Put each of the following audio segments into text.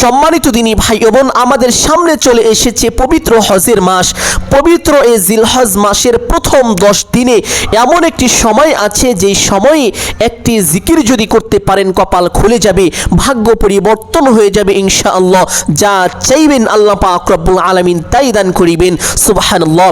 সম্মানিত দিনী ভাই বোন, আমাদের সামনে চলে এসেছে পবিত্র হজের মাস। পবিত্র এই জিলহজ মাসের প্রথম দশ দিনে এমন একটি সময় আছে, যেই সময়ে একটি জিকির যদি করতে পারেন, কপাল খুলে যাবে, ভাগ্য পরিবর্তন হয়ে যাবে ইনশা আল্লাহ যা চাইবেন আল্লাহ পাক রব্বুল আলামিন, তাই দান করিবেন, সুবহানাল্লাহ।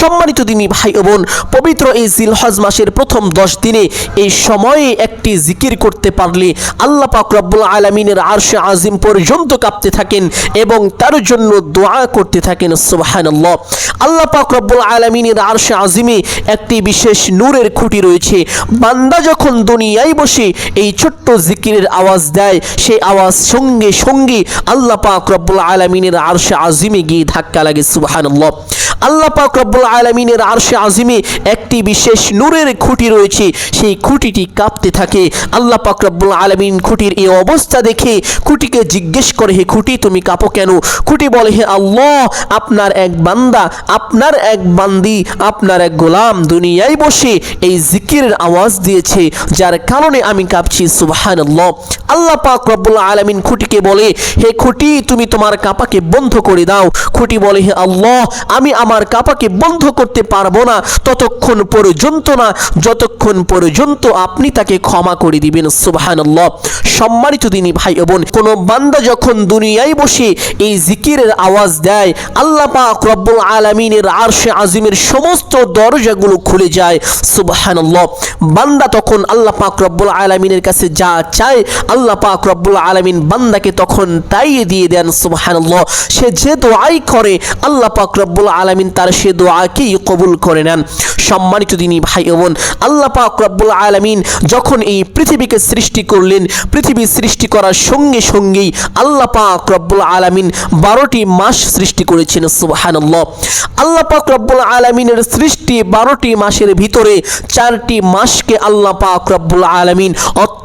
সম্মানিত দিনী ভাই বোন, পবিত্র এই জিলহজ মাসের প্রথম দশ দিনে এই সময়ে একটি জিকির করতে পারলে আল্লাহ পাক রব্বুল আলমিনের আরশে আজিম পর্যন্ত কাঁপতে থাকেন এবং তার জন্য দোয়া করতে থাকেন সোহান আল্লাহ আল্লাহ পাক রব্বুল আলমিনের আরশে আজিমে একটি বিশেষ নূরের খুঁটি রয়েছে। বান্দা যখন দুনিয়ায় বসে এই ছোট্ট জিকিরের আওয়াজ দেয়, সেই আওয়াজ সঙ্গে সঙ্গে আল্লাহ পাক রব্বুল আলমিনের আরশে আজিমে গিয়ে ধাক্কা লাগে সুবাহান আল্লাহ পাক রব্বুল আলমিনের আরশে আজিমে একটি বিশেষ নূরের খুঁটি রয়েছে। সেই খুঁটিটি কাঁপতে থাকে। আল্লাহ পাক রব্বুল আলমিন খুঁটির এই অবস্থা দেখে খুঁটিকে জিজ্ঞেস করে, হে খুঁটি, তুমি কাঁপো কেন? খুঁটি বলে, হে আল্লাহ, আপনার এক বান্দা, আপনার এক বান্দি, আপনার এক গোলাম দুনিয়ায় বসে এই জিকিরের আওয়াজ দিয়েছে। যার কারণে আমি কাঁপছি। সুবাহান আল্লাহ পাক রব্বুল আলমিন খুঁটিকে বলে, হে খুঁটি, তুমি তোমার কাপাকে বন্ধ করে দাও। খুঁটি বলে, হে আল্লাহ, আমি আমার কাপাকে বন্ধ করতে পারব না, ততক্ষণ পর্যন্ত না, যতক্ষণ পর্যন্ত আপনি তাকে ক্ষমা করে দিবেন সুবাহান সম্মানিত দিনী ভাই বোন, কোন বান্দা যখন দুনিয়ায় বসে এই জিকিরের আওয়াজ দেয়, আল্লাহ পাক রব্বুল আলমিনের আরশে আজিমের সমস্ত দরজাগুলো খুলে যায় সুবাহান বান্দা তখন আল্লাহ পাক রব্বুল আলমিনের কাছে যা চায়, আল্লাহ পাক রব্বুল আলমিন বান্দাকে তখন তাই দিয়ে দেন সুবাহান সে যে দোয়াই করে, আল্লাহ পাক রব্বুল আলমিন তার সে দোয়াকেই কবুল করে নেন। সম্মানিত দিনী ভাই বোন, আল্লাহ পাক রব্বুল আলমিন যখন এই পৃথিবীকে সৃষ্টি করলেন, পৃথিবী সৃষ্টি করার সঙ্গে সঙ্গেই আল্লাহ পাক রব্বুল আলমিন বারোটি মাস সৃষ্টি করেছেন, সুবাহানল্লাহ। আল্লাহ পাক রব্বুল আলমিনের সৃষ্টি বারোটি মাসের ভিতরে চারটি মাসকে আল্লাহ পাক রব্বুল আলমিন অত্যন্ত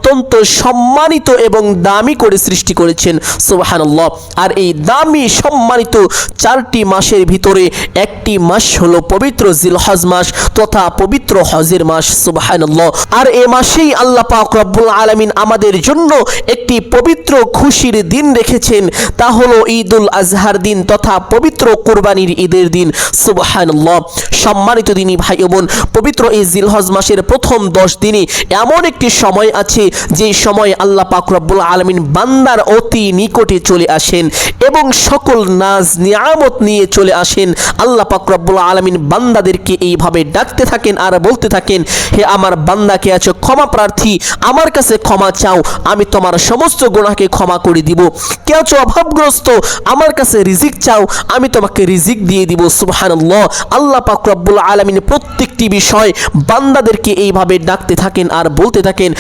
সম্মানিত এবং দামি করে সৃষ্টি করেছেন, সুবাহানল্লাহ। আর এই দামি, সম্মানিত চারটি মাসের ভিতরে একটি মাস হলো পবিত্র জিলহজ মাস তথা পবিত্র হজের মাস, সুবাহানল্লাহ। আর এ মাসেই আল্লাহ পাক রব্বুল আলমিন আমাদের জন্য একটি পবিত্র খুশির দিন রেখেছেন, তা হলো ঈদুল আজহার দিন তথা পবিত্র কোরবানির ঈদের দিন, সুবাহানল্লাহ। সম্মানিত দিনই ভাই বোন, পবিত্র এই জিলহজ মাসের প্রথম দশ দিনে এমন একটি সময় আছে যে সময় আল্লাহ পাক রব্বুল আলমিন বান্দার অতি নিকটে চলে আসেন এবং সকল নাজ নিয়ামত নিয়ে চলে আসেন, আল্লাহ পাক রব্বুল আলমিন বান্দাদেরকে এইভাবে ডাকতে থাকেন আর বলতে থাকেন, হে আমার বান্দাকে আছো? ক্ষমা প্রার্থী, আমার কাছে ক্ষমা চাও, আমি তোমার সমস্ত গুণাকে ক্ষমা করে দিব। কে আছো অভাবগ্রস্ত? আমার কাছে রিজিক চাও, আমি তোমাকে রিজিক দিয়ে দিব। সুবহানাল্লাহ। আল্লাহ পাক রব্বুল আলমিন প্রত্যেকটি বিষয় বান্দাদেরকে এইভাবে ডাকতে থাকেন আর বলতে থাকেন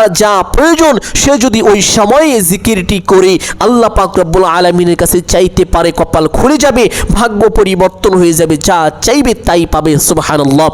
বান্দার যা প্রয়োজন, সে যদি ওই সময়ে জিকিরটি করে আল্লাহ পাক রব্বুল আলমিনের কাছে চাইতে পারে কপাল খুলে যাবে, ভাগ্য পরিবর্তন হয়ে যাবে, যা চাইবে তাই পাবে, সুবহানাল্লাহ।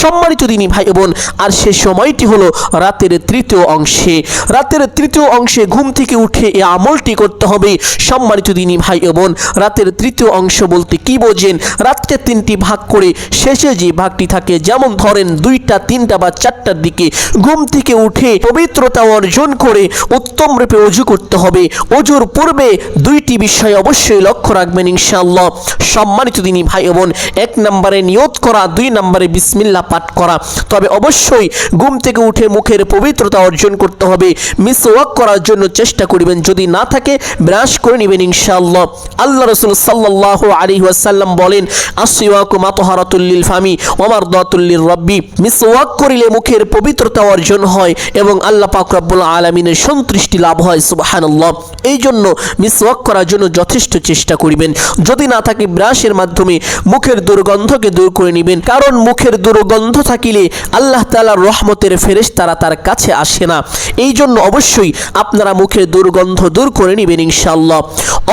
সম্মানিত দিনী ভাই বোন, আর সে সময়টি হলো রাতের তৃতীয় অংশে। রাতের তৃতীয় অংশে ঘুম থেকে উঠে এই আমলটি করতে হবে। সম্মানিত দিনী ভাই বোন, রাতের তৃতীয় অংশ বলতে কি বোঝেন? রাতকে তিনটি ভাগ করে শেষে যে ভাগটি থাকে, যেমন ধরেন দুইটা, তিনটা বা চারটার দিকে, ঘুম থেকে উঠে পবিত্রতা অর্জন করে উত্তম রূপে অজু করতে হবে। অজুর পূর্বে দুইটি বিষয় অবশ্যই লক্ষ্য রাখবেন ইনশাআল্লাহ। সম্মানিত দিনী ভাই বোন, এক নম্বরে নিয়ত করা, দুই নম্বরে বিসমিল্লা পাঠ করা। তবে অবশ্যই ঘুম থেকে উঠে মুখের পবিত্রতা অর্জন করতে হবে। মিস ওয়াক করার জন্য চেষ্টা করবেন। যদি না থাকে, ব্রাশ করে নেবেন ইনশাআল্লাহ। আল্লাহ রসুল সাল্লাহ আলী ওয়াসাল্লাম বলেন, আসিওয়াকু মাতহারাতুল্লিল ফামি ওমার দাতুল্লিল রব্বি। মিস ওয়াক করিলে মুখের পবিত্রতা অর্জন হয় এবং আল্লাহ পাক রব্বুল আলমিনের সন্তুষ্টি লাভ হয়, সুবাহানাল্লাহ। এই জন্য মিস ওয়াক করার জন্য যথেষ্ট চেষ্টা করিবেন। যদি না থাকে ব্রাশের মাধ্যমে মুখের দুর্গন্ধকে দূর করে নেবেন। কারণ মুখের দুর্গন্ধ থাকিলে আল্লাহ তালার রহমতের ফেরেশ তারা তার কাছে আসে না। এই জন্য অবশ্যই আপনারা মুখের দুর্গন্ধ দূর করে নেবেন, ইনশাআল্লাহ।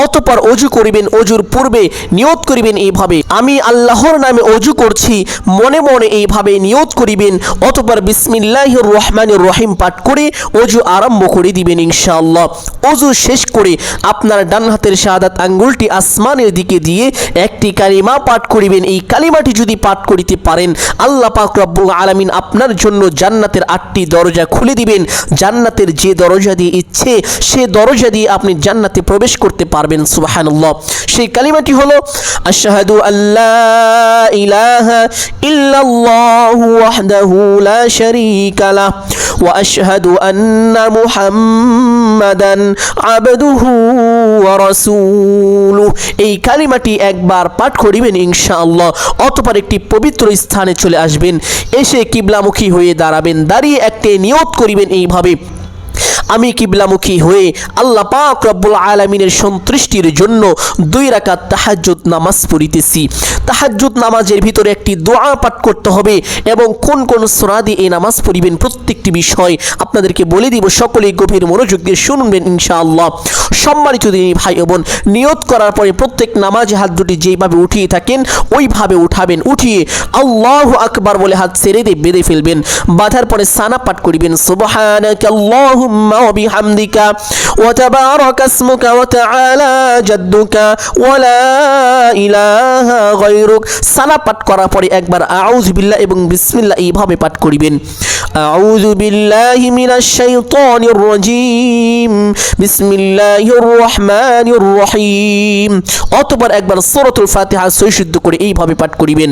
অতপর অজু করিবেন, অজুর পূর্বে নিয়ত করিবেন এইভাবে। আমি আল্লাহর নামে অজু করছি, মনে মনে এইভাবে নিয়ত করিবেন। অতপর বিসমিল্লাহ রহমান রহিম পাঠ করে অজু আরম্ভ করে দিবেন ইনশাআল্লাহ। অজু শেষ করে আপনার ডান হাতের শাহাদাত আঙ্গুলটি আসমানের দিকে দিয়ে একটি কালিমা পাঠ করিবেন। এই কালিমাটি যদি পাঠ করিতে পারেন, আল্লাহ পাক রব্বুল আলামিন আপনার জন্য জান্নাতের আটটি দরজা খুলে দিবেন। জান্নাতের যে দরজা দিয়ে ইচ্ছে, সে দরজা দিয়ে আপনি জান্নাতে প্রবেশ করতে পারবেন, সুবহানাল্লাহ। সেই কালিমাটি হলো, আশহাদু আল্লাহ ইলাহা ইল্লাল্লাহু ওয়াহদাহু লা শারীকা লাহ ওয়া আশহাদু আন্না أن محمدا عبده ورسوله এই কালিমাটি একবার পাঠ করিবেন ইনশাআল্লাহ, অতপর একটি পবিত্র স্থানে চলে আসবেন, এসে কিবলামুখী হয়ে দাঁড়াবেন, দাঁড়িয়ে একটি নিয়ত করিবেন এইভাবে। আমি কিবলামুখী হয়ে আল্লাহ পাক রব্বুল আলমিনের সন্তুষ্টির জন্য দুই রাকাত তাহাজ্জুদ নামাজ পড়িতেছি। তাহাজ্জুদ নামাজের ভিতরে একটি দোয়া পাঠ করতে হবে এবং কোন কোন সোনাদি এই নামাজ পড়িবেন প্রত্যেকটি বিষয় আপনাদেরকে বলে দিব। সকলেই গভীর মনোযোগ দিয়ে শুনবেন ইনশাআল্লাহ। সম্মানিত দিনী ভাই বোন, নিয়ত করার পরে প্রত্যেক নামাজে হাত দুটি যেইভাবে উঠিয়ে থাকেন, ওইভাবে উঠাবেন। উঠিয়ে আল্লাহ আকবার বলে হাত ছেড়ে দিয়ে বেঁধে ফেলবেন। বাঁধার পরে সানা পাঠ করিবেন। সুবহানাকা আল্লাহুম্মা ওয়া বিহামদিকা ওয়া তাবারাকা ইসমুকা ওয়া তাআলা জাদ্দুকা ওয়া লা ইলাহা গায়রুক সানা পাঠ করার পরে একবার আউযু বিল্লাহ এবং বিসমিল্লাহ এইভাবে পাঠ করিবেন আউযু বিল্লাহি মিনাশ শাইতানির রাজীম বিসমিল্লাহির রহমানির রহিম অতঃপর একবার সূরাতুল ফাতিহা সহিশুদ্ধ করে এইভাবে পাঠ করিবেন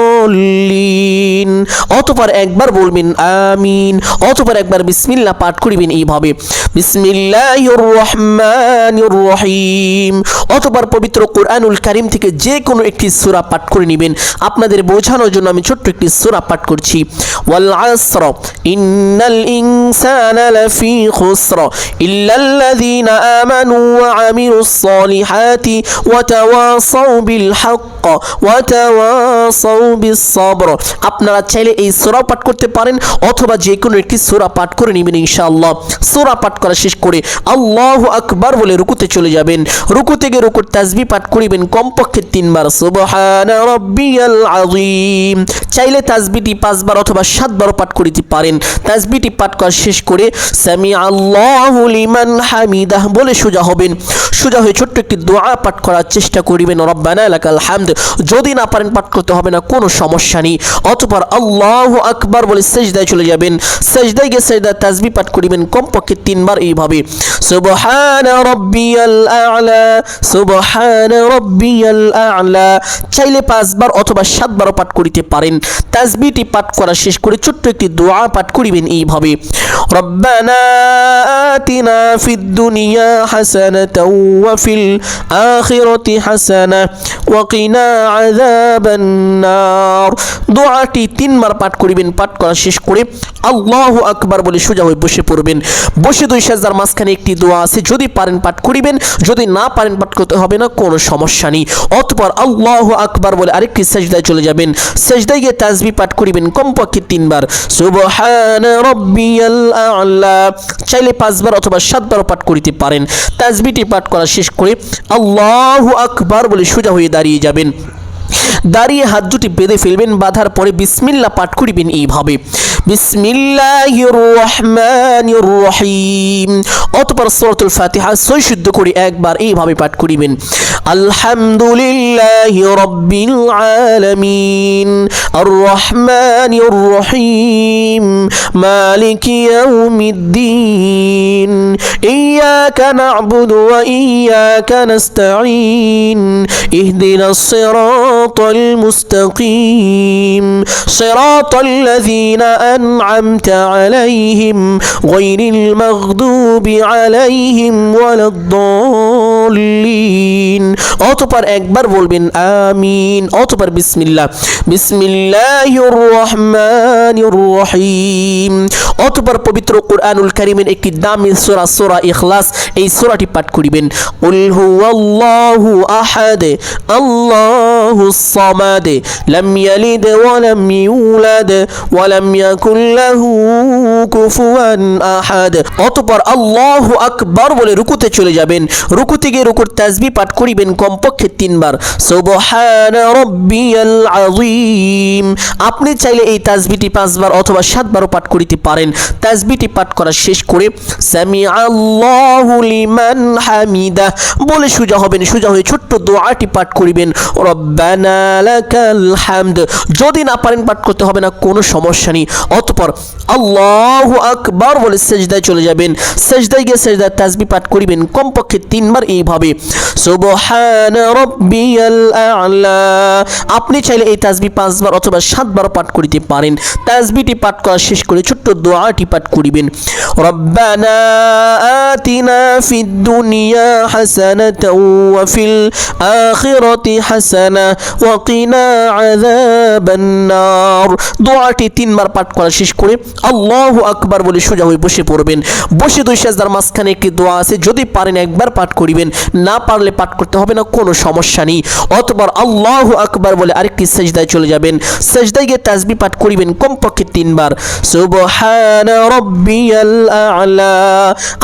অতপর একবার বলবেন আমিন। অতপর একবার বিসমিল্লাহ পাঠ করিবেন এইভাবে। বিসমিল্লাহির রহমানির রহিম। অতপর পবিত্র কোরআনুল কারীম থেকে যে কোনো একটি সূরা পাঠ করে নেবেন। আপনাদের বোঝানোর জন্য আমি ছোট্ট একটি সূরা পাঠ করছি। ওয়াল আসর। ইন্নাল ইনসানা লাফি খুসর ইল্লাল্লাযীনা আমানু ওয়া আমিলুস সালিহাতি ওয়া তাওয়াসাউ বিল সবর আপনারা চাইলে এই সূরা পাঠ করতে পারেন অথবা যে কোনো একটি সূরা পাঠ করে নেবেন ইনশাআল্লাহ। সূরা পাঠ করা শেষ করে আল্লাহু আকবার বলে রুকুতে চলে যাবেন। রুকু থেকে রুকুর তাসবিহ পাঠ করিবেন কমপক্ষে তিনবার। সুবহানা রাব্বিয়াল আযীম। চাইলে তাসবিহটি পাঁচবার অথবা সাতবারও পাঠ করিতে পারেন। তাসবিহটি পাঠ করা শেষ করে সামি আল্লাহু লিমান হামিদাহ বলে সোজা হবেন। সোজা হয়ে ছোট্ট একটি দোয়া পাঠ করার চেষ্টা করিবেন। রব্বানা লাকাল হামদ যদি না পারেন পাঠ করতে হবে না, কোনো সমস্যা নেই। অতপর আল্লাহু আকবার বলে সেজদায় চলে যাবেন। সেজদায় গিয়ে সেজদা তাসবিহ পাঠ করিবেন, কমপক্ষে তিনবার এইভাবে। সুবহান রব্বিয়াল আ'লা সুবহান রব্বিয়াল আ'লা চাইলে পাঁচবার অথবা সাতবারও পাঠ করিতে পারেন। তাসবিহটি পাঠ করা শেষ করে ছোট্ট একটি দোয়া পাঠ করিবেন এইভাবে। দোয়াটি তিনবার পাঠ করিবেন, পাঠ করা শেষ করে আল্লাহু আকবার বলে সোজা হয়ে বসে পড়বেন। বসে দুই সাজদার মাঝখানে একটি দোয়া আছে, যদি পারেন পাঠ করিবেন, যদি না পারেন পাঠ করতে হবে না, কোনো সমস্যা নেই। অতপর আল্লাহ আকবার বলে আরেকটি সেজদায় চলে যাবেন। সেজদায় গিয়ে তাজবি পাঠ করিবেন কমপক্ষে তিনবার। চাইলে পাঁচবার অথবা সাতবারও পাঠ করিতে পারেন। তাজবিটি পাঠ করা শেষ করে আল্লাহু আকবার বলে সোজা হয়ে দাঁড়িয়ে যাবেন। দাঁড়িয়ে হাত দুটি বেঁধে ফেলবেন, বাঁধার পরে বিসমিল্লা পাঠ করিবেন এইভাবে। বিসমিল্লাহির রহমানির রহিম অতঃপর সূরাতুল ফাতিহা সই শুদ্ধ করে একবার এইভাবে পাঠ করিবেন। আলহামদুলিল্লাহি রাব্বিল আলামিন। আর রহমানির রহিম মালিক ইয়াউমিদ্দিন। ইয়্যাকা না'বুদু ওয়া ইয়্যাকা নাস্তাঈন। ইহদিনাস সিরাতাল মুস্তাকিম। সিরাতাল লাযীনা أنعمت عليهم غير المغضوب عليهم ولا الضالين অতপর একবার বলবেন আমিন অতপর বিসমিল্লাহ বিসমিল্লাহির রহমানির রহিম অতপর পবিত্র কোরআনুল কারীমের একটি দামি সূরা সূরা ইখলাস এই সূরাটি পাঠ করিবেন উল হুয়াল্লাহু আহাদ আল্লাহুস সামাদ লাম ইয়ালিদ ওয়া লাম ইউলাদ ওয়া লাম অতপর আল্লাহু আকবার বলে রুকুতে চলে যাবেন। রুকুতে গিয়ে রুকুর তাসবিহ পাঠ করিবেন কমপক্ষে তিনবার। আপনি চাইলে এই তাসবিহটি পাঁচবার অথবা সাতবারও পাঠ করিতে পারেন। তাসবিহটি পাঠ করা শেষ করে সামি লিমান হামিদা বলে সোজা হবেন। সোজা হয়ে ছোট্ট দোয়াটি পাঠ করিবেন। যদি না পারেন পাঠ করতে হবে না, কোনো সমস্যা নেই। অতপর আল্লাহ আকবার বলে সেজদায় চলে যাবেন। সেজদায় গিয়ে সেজদায় তাসবিহ পাঠ করিবেন। কমপক্ষে তিনবার এইভাবে। আপনি চাইলে এই তাসবিহ পাঁচবার অথবা সাতবার পাঠ করিতে পারেন। তাসবিহটি পাঠ করা শেষ করে ছোট্ট দোয়াটি পাঠ করিবেন। রব্বানা আতিনা ফিদ দুনিয়া হাসানাতাও ওয়া ফিল আখিরাতি হাসানা ওয়া কিনা আযাবান নার দোয়াটি তিনবার পাঠ পড়া শেষ করে আল্লাহ আকবার বলে সোজা হয়ে বসে পড়বেন। বসে দুই সাজদার মাঝখানে একটি দোয়া আছে, যদি পারেন একবার পাঠ করিবেন। না পারলে পাঠ করতে হবে না, কোনো সমস্যা নেই। অতপর আল্লাহ আকবার বলে আরেকটি সেজদায় চলে যাবেন। সেজদায় গিয়ে তাজবি পাঠ করিবেন কমপক্ষে তিনবার।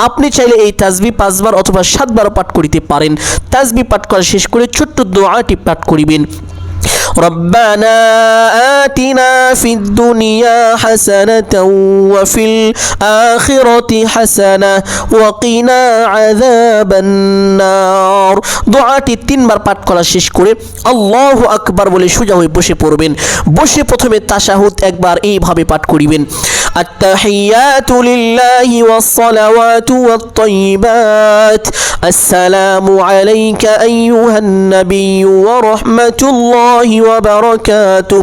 আপনি চাইলে এই তাজবি পাঁচবার অথবা সাতবার পাঠ করিতে পারেন। তাজবি পাঠ করা শেষ করে ছোট্ট দোয়াটি পাঠ করিবেন। রব্বানা আতিনা في الدنيا حسنة وفي الآخرة حسنة وقنا عذاب النار দোয়াটি তিনবার পাঠ করা শেষ করে আল্লাহু আকবার বলে সোজা হয়ে বসে পড়বেন বসে প্রথমে তাশাহুদ একবার এইভাবে পাঠ করিবেন التحيات لله والصلوات والطيبات السلام عليك أيها النبي ورحمة الله وبركاته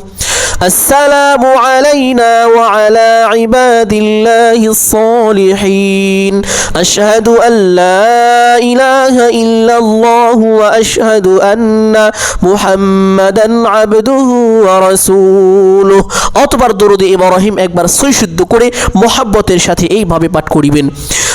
السلام علينا وعلى عباد الله الصالحين أشهد أن لا إله إلا الله وأشهد أن محمدا عبده ورسوله অতবার দরুদে ইব্রাহিম একবার সৈশুদ্ধ করে মোহাব্বতের সাথে এইভাবে পাঠ করিবেন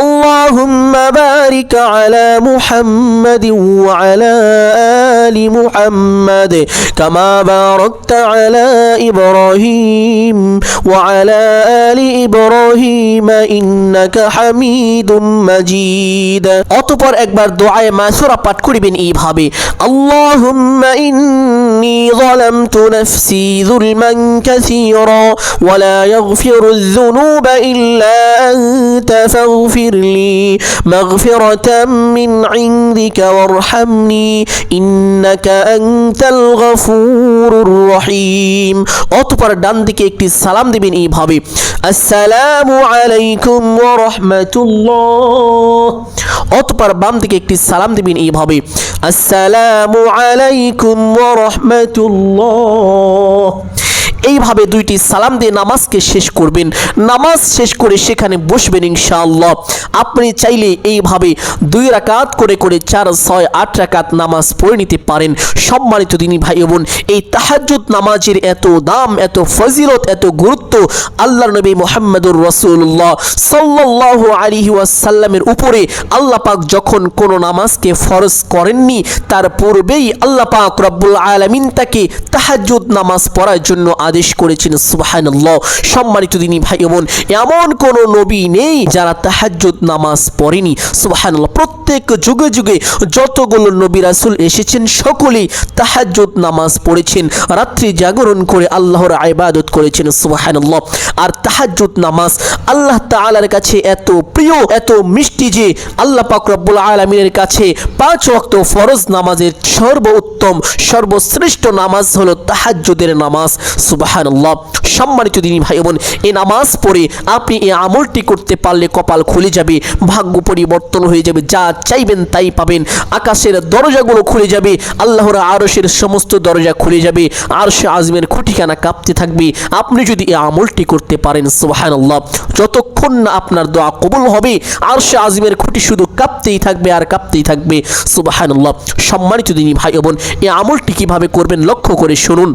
اللهم بارك على محمد وعلى آل محمد كما باركت على إبراهيم وعلى آل إبراهيم إنك حميد مجيد অতপর একবার দোয়ায়ে মাসুরা পাঠ করিবেন এইভাবে اللهم إني ظلمت نفسي ظلما كثيرا ولا يغفر الذنوب إلا أنت فاغفر لي مغفرة من عندك وارحمني إنك أنت الغفور الرحيم অতপর ডান দিকে একটি সালাম দিবেন এইভাবে আসসালামু আলাইকুম ওয়া রাহমাতুল্লাহ অতপর বাম দিকে একটি সালাম দিবেন এইভাবে আসসালামু আলাইকুম ওয়া রাহমাতুল্লাহ এইভাবে দুইটি সালাম দিয়ে নামাজকে শেষ করবেন। নামাজ শেষ করে সেখানে বসবেন ইনশাআল্লাহ। আপনি চাইলে এইভাবে দুই রাকাত করে করে চার, ছয়, আট রাকাত নামাজ পড়ে নিতে পারেন। সম্মানিত দিনী ভাই বোন, এই তাহাজ্জুদ নামাজের এত দাম, এত ফজিলত, এত গুরুত্ব আল্লাহ নবী মোহাম্মদুর রসুল্লাহ সাল্লাহ আলিহি ওয়াসাল্লামের উপরে আল্লাহ পাক যখন কোনো নামাজকে ফরজ করেননি, তার পূর্বেই আল্লাহ পাক রব্বুল আলমিন তাকে তাহাজ্জুদ নামাজ পড়ার জন্য আদেশ আদেশ করেছেন, সুবহানাল্লাহ। সম্মানিত দিনী ভাই বোন, এমন কোন নবী নেই যারা তাহাজ্জুদ নামাজ পড়েনি। সুবহানাল্লাহ, প্রত্যেক যুগে যুগে যতগুলো নবী রাসূল এসেছেন, সকলেই তাহাজ্জুদ নামাজ পড়েছেন। রাত্রি জাগরণ করে আল্লাহর ইবাদত করেছেন, সুবহানাল্লাহ। আর তাহাজ্জুদ নামাজ আল্লাহ তাআলার কাছে এত প্রিয়, এত মিষ্টি যে আল্লাহ পাক রব্বুল আলামিনের কাছে পাঁচ ওয়াক্ত ফরজ নামাজের সর্বোত্তম, সর্বশ্রেষ্ঠ নামাজ হলো তাহাজ্জুদের নামাজ। সুবহানাল্লাহ। সম্মানিত দিনী ভাই বোন এই নামাজ পড়ে আপনি এই আমলটি করতে পারলে কপাল খুলে যাবে, ভাগ্য পরিবর্তন হয়ে যাবে, যা চাইবেন তাই পাবেন। আকাশের দরজাগুলো খুলে যাবে, আল্লাহর আরশের সমস্ত দরজা খুলে যাবে, আরশে আজমের খুঁটিখানা কাঁপতে থাকবে। আপনি যদি এই আমলটি করতে পারেন, সুবহানাল্লাহ, যতক্ষণ না আপনার দোয়া কবুল হবে, আরশে আজমের খুঁটি শুধু কাঁপতেই থাকবে আর কাঁপতেই থাকবে, সুবহানাল্লাহ। সম্মানিত দিনী ভাই বোন এই আমলটি কীভাবে করবেন লক্ষ্য করে শুনুন।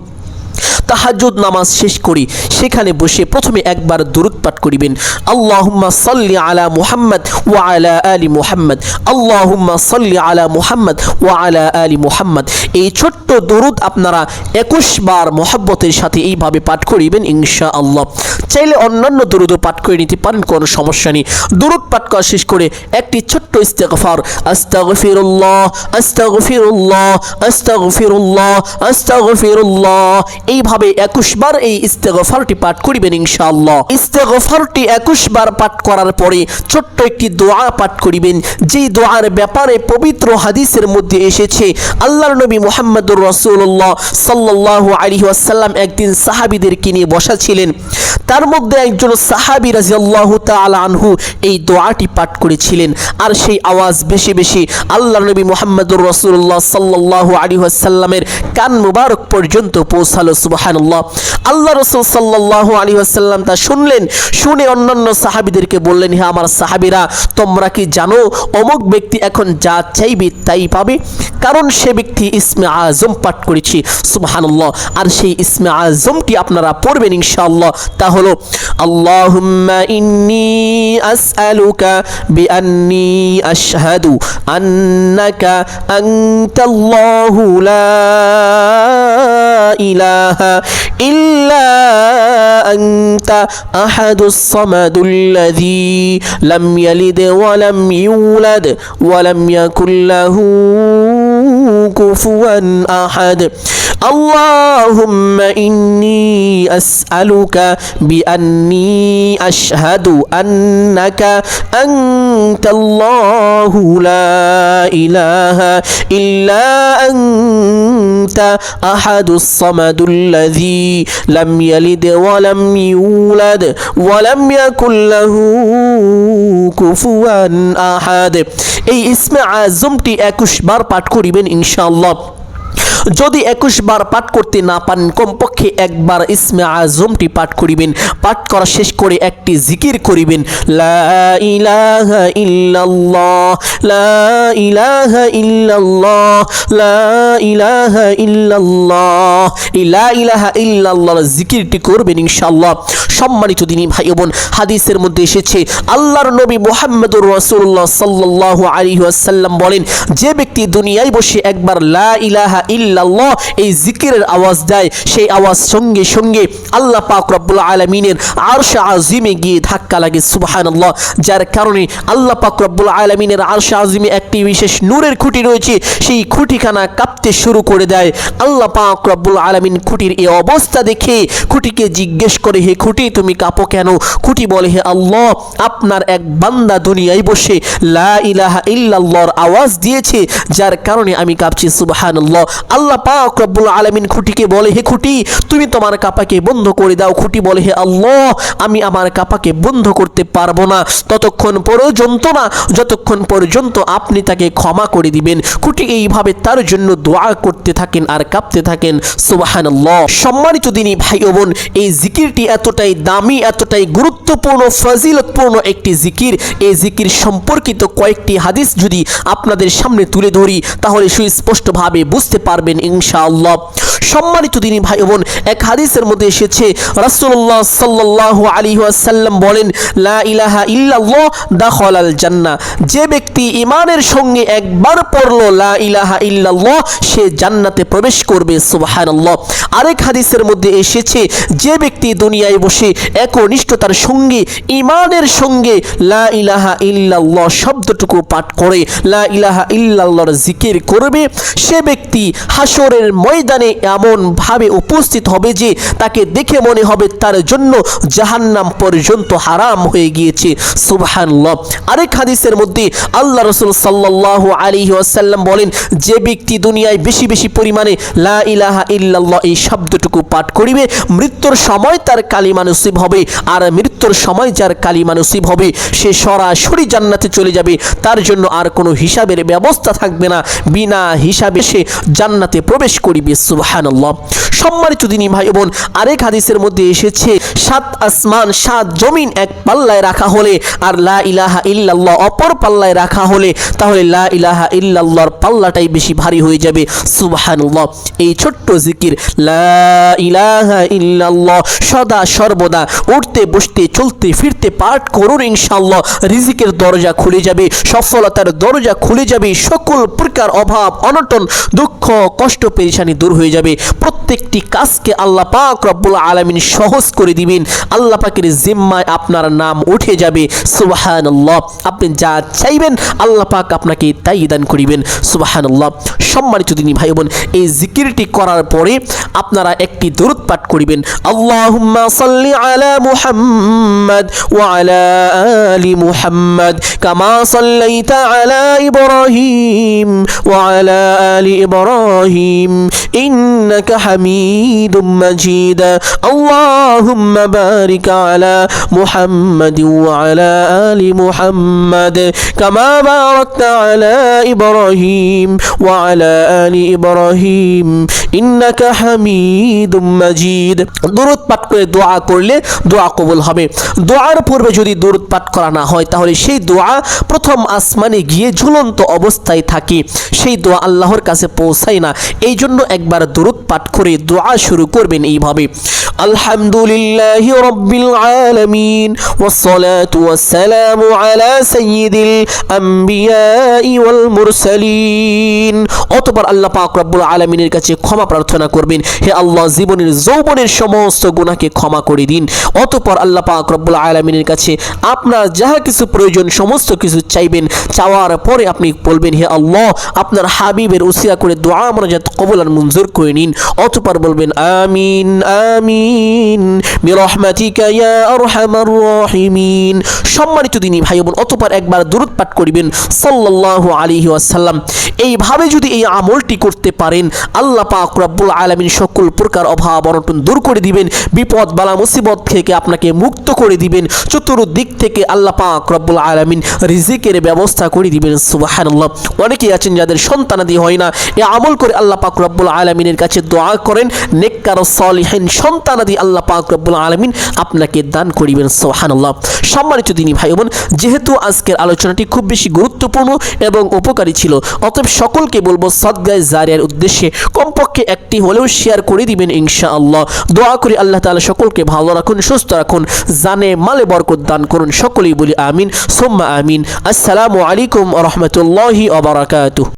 তাহাজ্জুদ নামাজ শেষ করি, সেখানে বসে প্রথমে একবার দুরুদ পাঠ করিবেন। আল্লাহুম্মা সাল্লি আলা মুহাম্মদ ওয়া আলা আলি মুহাম্মদ। আল্লাহুম্মা সাল্লি আলা মুহাম্মদ ওয়া আলা আলি মুহাম্মদ। এই ছোট্ট দুরুদ আপনারা একুশ বার মোহাব্বতের সাথে এইভাবে পাঠ করিবেন ইনশা আল্লাহ চাইলে অন্যান্য দুরুদও পাঠ করে নিতে পারেন, কোনো সমস্যা নেই। দুরুদ পাঠ করা শেষ করে একটি ছোট্ট ইস্তেগফার, আস্তাগফিরুল্লাহ আস্তাগফিরুল্লাহ আস্তাগফিরুল্লাহ আস্তাগফিরুল্লাহ, এইভাবে একুশ বার এই ইস্তেগফারটি পাঠ করিবেন ইনশাআল্লাহ। ইস্তেগফারটি একুশ বার পাঠ করার পরে ছোট্ট একটি দোয়া পাঠ করিবেন। যে দোয়ার ব্যাপারে পবিত্র হাদিসের মধ্যে এসেছে, আল্লাহর নবী মোহাম্মদুর রসুল্লাহ সাল্লাহ আলী ওয়াসাল্লাম একদিন সাহাবিদেরকে নিয়ে বসা ছিলেন। তার মধ্যে একজন সাহাবী রাদিয়াল্লাহু তাআলা আনহু এই দোয়াটি পাঠ করেছিলেন। আর সেই আওয়াজ বেশি বেশি আল্লাহর নবী মুহাম্মদুর রাসূলুল্লাহ সাল্লাল্লাহু আলাইহি ওয়াসাল্লামের কান মুবারক পর্যন্ত পৌঁছালো, সুবহানাল্লাহ। আল্লাহ রসুল সাল্লাল্লাহু আলাইহি ওয়াসাল্লাম তা শুনলেন, শুনে অন্যান্য সাহাবীদেরকে বললেন, হে আমার সাহাবীরা, তোমরা কি জানো, অমুক ব্যক্তি এখন যা চাইবে তাই পাবে? কারণ সে ব্যক্তি ইসমে আজম পাঠ করেছি, সুবহানাল্লাহ। আর সেই ইসমে আজমটি আপনারা পড়বেন ইনশাআল্লাহ তা হলো আল্লাহুম্মা ইন্নি আসআলুকা বিআন্নি আশহাদু আন্নাকা আনতাল্লাহু লা ইলাহা ইল্লা আনতা আহাদুস সামাদুল লাযী লাম ইয়ালিদ ওয়া লাম ইউলাদ ওয়া লাম ইয়াকুল লাহু كفوا أحد اللهم إني أسألك بأني أشهد أنك أنت الله لا إله إلا أنت أحد الصمد الذي لم يلد ولم يولد ولم يكن له كفوا أحد এই ইসমে আজমটি একুশ বার পাঠ করিবেন ইনশাআল্লাহ যদি একুশ বার পাঠ করতে না পারেন, কমপক্ষে একবার ইসমে আজমটি পাঠ করিবেন। পাঠ করা শেষ করে একটি জিকির করিবেন। লা ইলাহা লা ইলাহা লা ইলাহা ইলাহা জিকিরটি করবেন ইনশাআল্লাহ। সম্মানিত দিনী ভাই বোন, হাদিসের মধ্যে এসেছে, আল্লাহর নবী মোহাম্মদুর রাসূলুল্লাহ সাল্লাল্লাহু আলাইহি ওয়াসাল্লাম বলেন, যে ব্যক্তি দুনিয়ায় বসে একবার লা ইলাহা ইল্লাল্লাহ, এই জিকিরের আওয়াজ দেয়। সেই আওয়াজ সঙ্গে সঙ্গে আল্লাহ পাক রব্বুল আলামিনের আরশ আজিমে গিয়ে ধাক্কা লাগে, সুবহানাল্লাহ। যার কারণে আল্লাহ পাক রব্বুল আলামিনের আরশ আজিমে একটি বিশেষ নূরের খুঁটি রয়েছে, সেই খুঁটিখানা কাঁপতে শুরু করে দেয়। আল্লাহ পাক রব্বুল আলামিন খুঁটির এই অবস্থা দেখে খুঁটিকে জিজ্ঞেস করে, হে খুঁটি, তুমি কাঁপো কেন? খুঁটি বলে, হে আল্লাহ, আপনার এক বান্দা দুনিয়ায় বসে লা ইলাহা ইল্লাল্লাহর আওয়াজ দিয়েছে, যার কারণে আমি কাঁপছি, সুবহানাল্লাহ। আল্লাহ পাক রব্বুল আলামিন খুঁটিকে বলে, হে খুঁটি, তুমি তোমার কাপাকে বন্ধ করে দাও। খুঁটি বলে, হে আল্লাহ, আমি আমার কাপাকে বন্ধ করতে পারব না। ততক্ষণ পর্যন্ত না, যতক্ষণ পর্যন্ত আপনি তাকে ক্ষমা করে দিবেন। খুঁটি এইভাবে তার জন্য দোয়া করতে থাকেন আর কাঁপতে থাকেন। সুবহানাল্লাহ। সম্মানিত দিনী ভাই ও বোন, এই জিকিরটি এতটাই দামি, এতটাই গুরুত্বপূর্ণ, ফজিলতপূর্ণ একটি জিকির। এই জিকির সম্পর্কিত কয়েকটি হাদিস যদি আপনাদের সামনে তুলে ধরি, তাহলে সুস্পষ্টভাবে বুঝতে পারবেন ইনশাআল্লাহ। সম্মানিত দিনী ভাই বোন, এক হাদিসের মধ্যে এসেছে, রাসূলুল্লাহ সাল্লাল্লাহু আলাইহি ওয়াসাল্লাম বলেন, লা ইলাহা ইল্লাল্লাহ দাখালাল জান্নাহ। যে ব্যক্তি ইমানের সঙ্গে একবার পড়ল, লা ইলাহা ইল্লাল্লাহ সে জান্নাতে প্রবেশ করবে, সুবহানাল্লাহ। আরেক হাদিসের মধ্যে এসেছে, যে ব্যক্তি দুনিয়ায় বসে একনিষ্ঠতার সঙ্গে ইমানের সঙ্গে, লা ইলাহা ইল্লাল্লাহ শব্দটুকু পাঠ করে, লা ইলাহা ইল্লাল্লাহর জিকির করবে সে ব্যক্তি হাসরের ময়দানে এমন ভাবে উপস্থিত হবে যে তাকে দেখে মনে হবে তার জন্য জাহান্নাম পর্যন্ত হারাম হয়ে গিয়েছে। সুবহানাল্লাহ। আরেক হাদিসের মধ্যে আল্লাহ রসুল সাল্লাল্লাহু আলী ওয়াসাল্লাম বলেন, যে ব্যক্তি দুনিয়ায় বেশি বেশি পরিমাণে লা ইলাহা ইল্লাল্লাহ এই শব্দটুকু পাঠ করিবে, মৃত্যুর সময় তার কালিমা নসিব হবে আর মৃত্যুর সময় যার কালিমা নসিব হবে, সে সরাসরি জান্নাতে চলে যাবে। তার জন্য আর কোনো হিসাবের ব্যবস্থা থাকবে না। বিনা হিসাবে সে জান্নাতে প্রবেশ করিবে সুবহানাল্লাহ। সম্মানিত দিনী ভাই বোন, আরেক হাদিসের মধ্যে এসেছে, সাত আসমান, সাত জমিন এক পাল্লায় রাখা হলে আর লা ইলাহা ইল্লাল্লাহ অপর পাল্লায় রাখা হলে তাহলে লা ইলাহা ইল্লাল্লাহর পাল্লাটাই বেশি ভারী হয়ে যাবে। সুবহানাল্লাহ। এই ছোট্ট জিকির, লা ইলাহা ইল্লাল্লাহ, সদা সর্বদা উঠতে, বসতে, চলতে, ফিরতে, পাঠ করুন ইনশাআল্লাহ। রিজিকের দরজা খুলে যাবে, সফলতার দরজা খুলে যাবে, সকল প্রকার অভাব, অনটন, দুঃখ, কষ্ট, পেরেশানি দূর হয়ে যাবে। প্রত্যেকটি কাজকে আল্লাহ পাক রব্বুল আলামিন সহজ করে দিবেন। আল্লাহ পাকের জিম্মায় আপনার নাম উঠে যাবে। সুবহানাল্লাহ। আপনি যা চাইবেন আল্লাহ পাক আপনাকে তাই দান করিবেন। সুবহানাল্লাহ। সম্মানিত দিনী ভাই বোন এই জিকিরটি করার পরে আপনারা একটি দরুদ পাঠ করিবেন। সাল্লি আলা মুহাম্মদ ওয়া আলা মুহাম্মদ কামা সাল্লাইতা আলা ইব্রাহিম ওয়া আলা ইব্রাহিম। ইন্নাকা আল্লাহুম্মা বারিক আলা মুহাম্মদ ওয়া আলা আলি মুহাম্মদ কামা বারাকতা আলা ইব্রাহিম ওয়া আলা আলি ইব্রাহিম ইন্নাকা হামিদুম মাজিদ দরুদ পাঠ করে দোয়া করলে দোয়া কবুল হবে। দোয়ার পূর্বে যদি দরুদ পাঠ করা না হয় তাহলে সেই দোয়া প্রথম আসমানে গিয়ে ঝুলন্ত অবস্থায় থাকে। সেই দোয়া আল্লাহর কাছে পৌঁছায় না। এই জন্য একবার দরুদ পাঠ করে দোয়া শুরু করবেন এইভাবে আলহামদুলিল্লাহ রব্বিল আলামিন والصلاة والسلام على سيد الأنبياء والمرسلين অতপর আল্লাহ পাক রব্বুল আলামিনের কাছে ক্ষমা প্রার্থনা করবেন হে আল্লাহ জীবনের যৌবনের সমস্ত গুনাহকে ক্ষমা করে দিন অতপর আল্লাহ পাক রব্বুল আলামিনের কাছে আপনার যাহা কিছু প্রয়োজন সমস্ত কিছু চাইবেন চাওয়ার পরে আপনি বলবেন হে আল্লাহ আপনার হাবিবের উসিয়া করে দোয়া মনাজাত কবুল আর মঞ্জুর করে নিন অতপর বলবেন, আমিন আমিন, বিরহমাতিকা ইয়া আরহামার রাহিমিন। সম্মানিত দিনী ভাই বোন, অতপর একবার দূরত পাঠ করিবেন, সাল্লাল্লাহু আলাইহি ওয়াসাল্লাম। এইভাবে যদি এই আমলটি করতে পারেন, আল্লাহ পাক রব্বুল আলামিন সকল প্রকার অভাব অনটন দূর করে দিবেন, বিপদ বালা মুসিবত থেকে আপনাকে মুক্ত করে দিবেন, চতুর্দিক থেকে আল্লাহ পাক রব্বুল আলামিন রিজিকের ব্যবস্থা করে দিবেন, সুবহানাল্লাহ। অনেকেই আছেন যাদের সন্তানাদি হয় না, এ আমল করে আল্লাহ পাক রব্বুল আলামিনের কাছে দোয়া করেন, নেককার সলিহিন সন্তানাদি আল্লাহ পাক রব্বুল আলামিন আপনাকে দান করিবেন, সুবহানাল্লাহ। সম্মানিত দিনী ভাই বোন, যেহেতু আজকের আলোচনাটি খুব বেশি গুরুত্বপূর্ণ এবং উপকারী ছিল, অতএব সকলকে বলব সদগায় জারিয়ার উদ্দেশ্যে কমপক্ষে একটি হলেও শেয়ার করে দিবেন ইনশাআল্লাহ। দোয়া করি আল্লাহ তাআলা সকলকে ভালো রাখুন, সুস্থ রাখুন, জানে মালে বরকত দান করুন, সকলেই বলি আমিন, সোম্মা আমিন। আসসালামু আলাইকুম রহমতুল্লাহি ওয়া বারাকাতুহু।